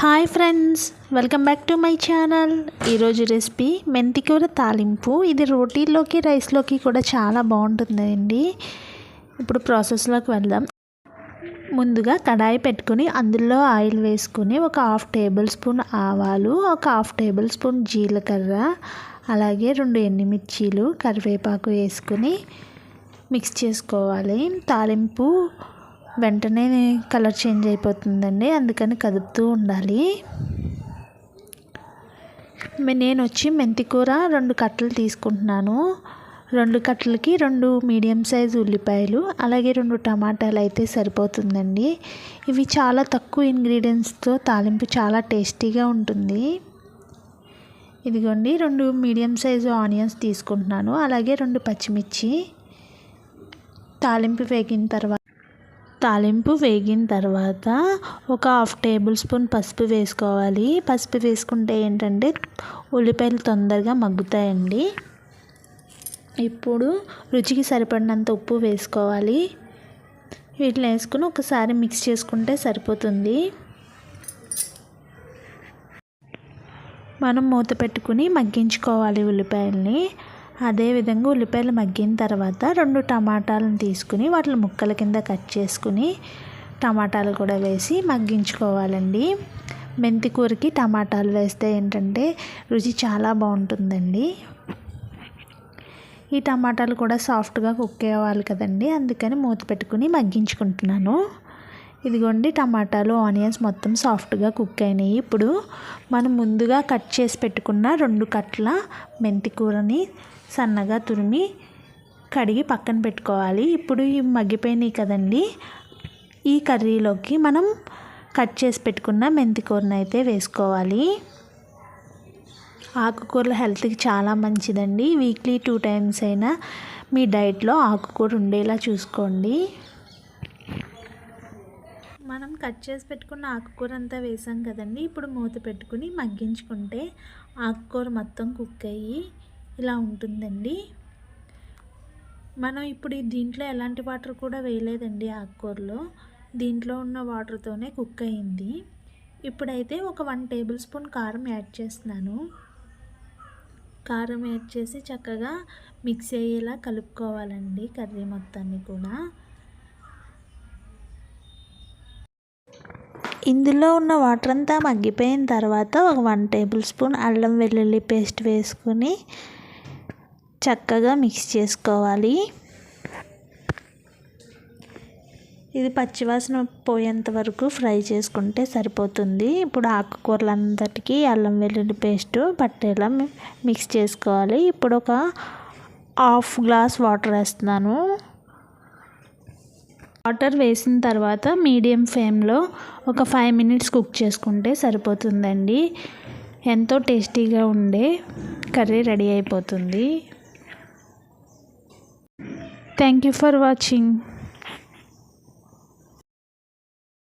Hi friends welcome back to my channel ఈరోజు recipe మెంతికూర తాలింపు. ఇది రోటీలోకి రైస్లోకి కూడా చాలా బాగుంటుందండి. ఇప్పుడు ప్రాసెస్లోకి వెళ్దాం. ముందుగా కడాయి పెట్టుకుని అందులో ఆయిల్ వేసుకుని ఒక హాఫ్ టేబుల్ స్పూన్ ఆవాలు ఒక హాఫ్ టేబుల్ స్పూన్ జీలకర్ర అలాగే రెండు ఎండుమిర్చీలు కరివేపాకు వేసుకుని మిక్స్ చేసుకోవాలి. తాలింపు వెంటనే కలర్ చేంజ్ అయిపోతుందండి. అందుకని కదుపుతూ ఉండాలి. నేను వచ్చి మెంతికూర రెండు కట్టలు తీసుకుంటున్నాను. రెండు కట్టలకి రెండు మీడియం సైజు ఉల్లిపాయలు అలాగే రెండు టమాటాలు అయితే సరిపోతుందండి. ఇవి చాలా తక్కువ ఇంగ్రీడియంట్స్తో తాలింపు చాలా టేస్టీగా ఉంటుంది. ఇదిగోండి రెండు మీడియం సైజు ఆనియన్స్ తీసుకుంటున్నాను అలాగే రెండు పచ్చిమిర్చి. తాలింపు వేగిన తర్వాత తాలింపు వేగిన తర్వాత ఒక హాఫ్ టేబుల్ స్పూన్ పసుపు వేసుకోవాలి. పసుపు వేసుకుంటే ఏంటంటే ఉల్లిపాయలు తొందరగా మగ్గుతాయండి. ఇప్పుడు రుచికి సరిపడినంత ఉప్పు వేసుకోవాలి. వీటిని వేసుకుని ఒకసారి మిక్స్ చేసుకుంటే సరిపోతుంది. మనం మూత పెట్టుకుని మగ్గించుకోవాలి ఉల్లిపాయల్ని. అదేవిధంగా ఉల్లిపాయలు మగ్గిన తర్వాత రెండు టమాటాలను తీసుకుని వాటిని ముక్కల కింద కట్ చేసుకుని టమాటాలు కూడా వేసి మగ్గించుకోవాలండి. మెంతి కూరకి టమాటాలు వేస్తే ఏంటంటే రుచి చాలా బాగుంటుందండి. ఈ టమాటాలు కూడా సాఫ్ట్గా కుక్ అవ్వాలి కదండి. అందుకని మూత పెట్టుకుని మగ్గించుకుంటున్నాను. ఇదిగోండి టమాటాలు ఆనియన్స్ మొత్తం సాఫ్ట్గా కుక్ అయినాయి. ఇప్పుడు మనం ముందుగా కట్ చేసి పెట్టుకున్న రెండు కట్ల మెంతి కూరని సన్నగా తురిమి కడిగి పక్కన పెట్టుకోవాలి. ఇప్పుడు ఈ మగ్గిపోయినాయి కదండి. ఈ కర్రీలోకి మనం కట్ చేసి పెట్టుకున్న మెంతి కూరని అయితే వేసుకోవాలి. ఆకుకూరలు హెల్త్కి చాలా మంచిదండి. వీక్లీ టూ టైమ్స్ అయినా మీ డైట్లో ఆకుకూర ఉండేలా చూసుకోండి. మనం కట్ చేసి పెట్టుకున్న ఆకుకూర అంతా వేసాం కదండి. ఇప్పుడు మూత పెట్టుకుని మగ్గించుకుంటే ఆకుకూర మొత్తం కుక్ అయ్యి ఇలా ఉంటుందండి. మనం ఇప్పుడు దీంట్లో ఎలాంటి వాటర్ కూడా వేయలేదండి ఆకుకూరలో. దీంట్లో ఉన్న వాటర్తోనే కుక్ అయింది. ఇప్పుడైతే ఒక వన్ టేబుల్ స్పూన్ కారం యాడ్ చేస్తున్నాను. కారం యాడ్ చేసి చక్కగా మిక్స్ అయ్యేలా కలుపుకోవాలండి కర్రీ మొత్తాన్ని కూడా. ఇందులో ఉన్న వాటర్ అంతా మగ్గిపోయిన తర్వాత ఒక వన్ టేబుల్ స్పూన్ అల్లం వెల్లుల్లి పేస్ట్ వేసుకొని చక్కగా మిక్స్ చేసుకోవాలి. ఇది పచ్చివాసన పోయేంత వరకు ఫ్రై చేసుకుంటే సరిపోతుంది. ఇప్పుడు ఆకుకూరలంతటికి అల్లం వెల్లుల్లి పేస్ట్ పట్టేలా మిక్స్ చేసుకోవాలి. ఇప్పుడు ఒక హాఫ్ గ్లాస్ వాటర్ వేస్తున్నాను. వాటర్ వేసిన తర్వాత మీడియం ఫ్లేమ్లో ఒక ఫైవ్ మినిట్స్ కుక్ చేసుకుంటే సరిపోతుందండి. ఎంతో టేస్టీగా ఉండే కర్రీ రెడీ అయిపోతుంది. Thank you for watching